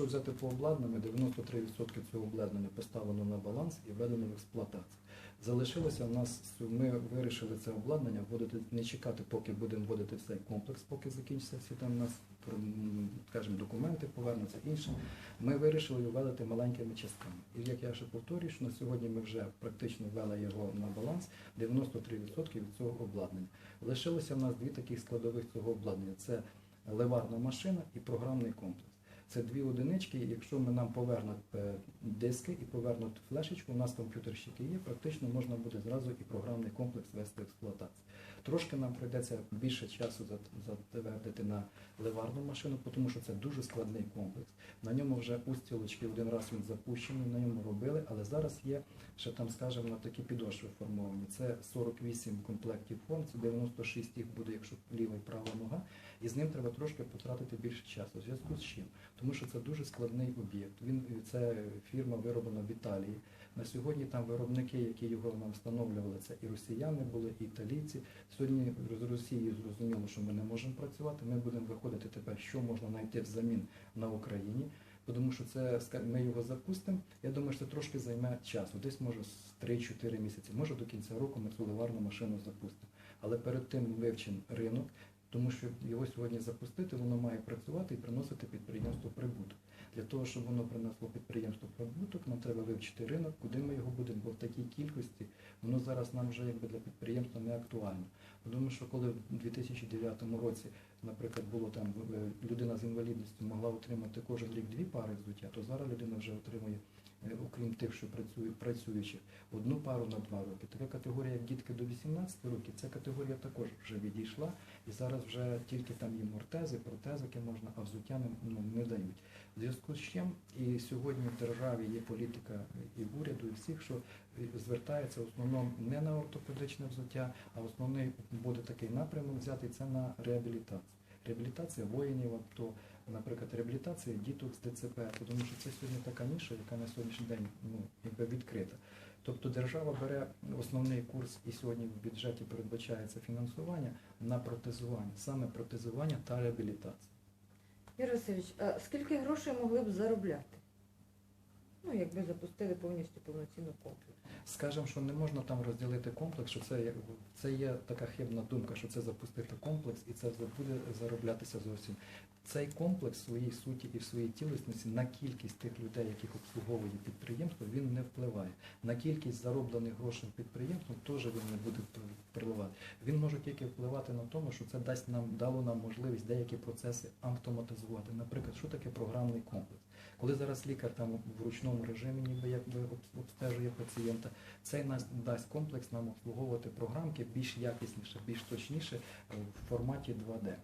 якщо взяти по обладнанню, 93% цього обладнання поставлено на баланс і введено в експлуатацію. Залишилося в нас, ми вирішили це обладнання вводити, не чекати, поки будемо вводити цей комплекс, поки закінчаться всі там у нас, скажімо, документи, повернуться інше. Ми вирішили вводити маленькими частками. І як я ще повторюю, що на сьогодні ми вже практично ввели його на баланс 93% від цього обладнання. Лишилося в нас дві таких складових цього обладнання: це ливарна машина і програмний комплекс. Це дві одинички. Якщо ми нам повернуть е, диски і повернуть флешечку, у нас комп'ютерщики є, практично можна буде зразу і програмний комплекс вести в експлуатацію. Трошки нам прийдеться більше часу затвердити на ливарну машину, тому що це дуже складний комплекс. На ньому вже устілочки один раз він запущений, на ньому робили, але зараз є ще там, скажімо, на такі підошви формовані. Це 48 комплектів форм, це 96 їх буде, якщо ліва і права нога, і з ним треба трошки потратити більше часу. В зв'язку з чим? Тому що це дуже складний об'єкт. Він це фірма вироблена в Італії. На сьогодні там виробники, які його нам встановлювали, це і росіяни були, і італійці. Сьогодні з Росією зрозуміло, що ми не можемо працювати. Ми будемо виходити тепер, що можна знайти взамін на Україні. Тому що це ми його запустимо. Я думаю, що це трошки займе часу. Десь може з 3-4 місяці. Може до кінця року ми цю ливарну машину запустимо. Але перед тим вивчимо ринок, тому що його сьогодні запустити, воно має працювати і приносити підприємству прибуток. Для того, щоб воно принесло підприємству прибуток, нам треба вивчити ринок, куди ми його будемо, бо в такій кількості воно зараз нам вже якби для підприємства не актуально. Тому що коли в 2009 році, наприклад, було там е, людина з інвалідністю могла отримати кожен рік дві пари взуття, то зараз людина вже отримує, е, окрім тих, що працює, працюючих, одну пару на два роки. Така категорія, як дітки до 18 років, ця категорія також вже відійшла, і зараз вже тільки там є мортези, протезики можна, а взуття не, ну, не дають. В зв'язку з чим і сьогодні в державі є політика і уряду, і всіх, що звертається в основному не на ортопедичне взуття, а основний буде такий напрямок взятий це на реабілітацію. Реабілітація воїнів, АТО, наприклад, реабілітація діток з ДЦП, тому що це сьогодні така ніша, яка на сьогоднішній день ну, якби відкрита. Тобто держава бере основний курс і сьогодні в бюджеті передбачається фінансування на протезування, саме протезування та реабілітацію. Юрій Васильович, а скільки грошей могли б заробляти? Ну, якби запустили повністю повноцінну комплекс. Скажемо, що не можна там розділити комплекс, що це, це є така хибна думка, що це запустити комплекс і це буде зароблятися зовсім. Цей комплекс в своїй суті і в своїй цілісності на кількість тих людей, яких обслуговує підприємство, він не впливає. На кількість зароблених грошей підприємством теж він не буде впливати. Він може тільки впливати на тому, що це дасть нам дало нам можливість деякі процеси автоматизувати. Наприклад, що таке програмний комплекс? Коли зараз лікар там в ручному режимі ніби якби об- обстежує пацієнта, цей нас дасть комплекс нам обслуговувати програмки більш якісніше, більш точніше е, в форматі 2D.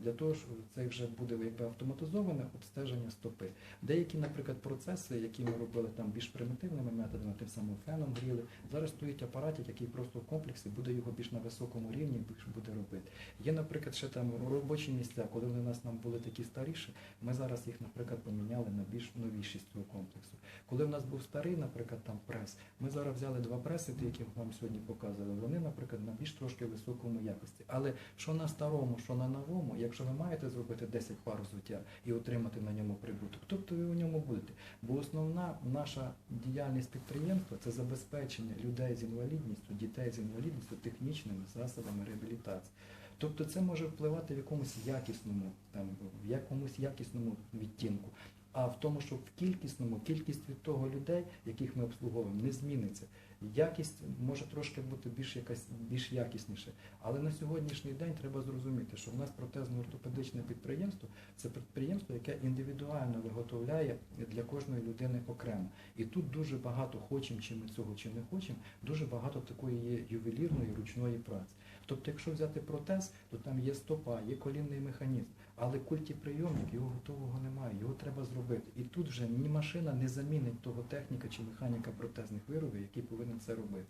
Для того ж це вже буде якби автоматизоване обстеження стопи. Деякі, наприклад, процеси, які ми робили там більш примітивними методами, тим самим феном гріли, зараз стоїть апаратик, який просто в комплексі буде його більш на високому рівні більш буде робити. Є, наприклад, ще там робочі місця, коли вони у нас нам були такі старіші, ми зараз їх, наприклад, поміняли на більш новіші з цього комплексу. Коли в нас був старий, наприклад, там прес, ми зараз взяли два преси, ті, які вам сьогодні показували. Вони, наприклад, на більш трошки високому якості. Але що на старому, що на новому, якщо ви маєте зробити 10 пар взуття і отримати на ньому прибуток, тобто ви у ньому будете. Бо основна наша діяльність підприємства це забезпечення людей з інвалідністю, дітей з інвалідністю технічними засобами реабілітації. Тобто це може впливати в якомусь якісному, там, в якомусь якісному відтінку. А в тому, що в кількісному, кількість від того людей, яких ми обслуговуємо, не зміниться. Якість може трошки бути більш якась більш якісніше. Але на сьогоднішній день треба зрозуміти, що в нас протезно-ортопедичне підприємство це підприємство, яке індивідуально виготовляє для кожної людини окремо. І тут дуже багато, хочемо чи ми цього чи не хочемо, дуже багато такої є ювелірної ручної праці. Тобто, якщо взяти протез, то там є стопа, є колінний механізм, але культіприйомник його готового немає, його треба зробити. І тут вже ні машина не замінить того техніка чи механіка протезних виробів, який повинен це робити.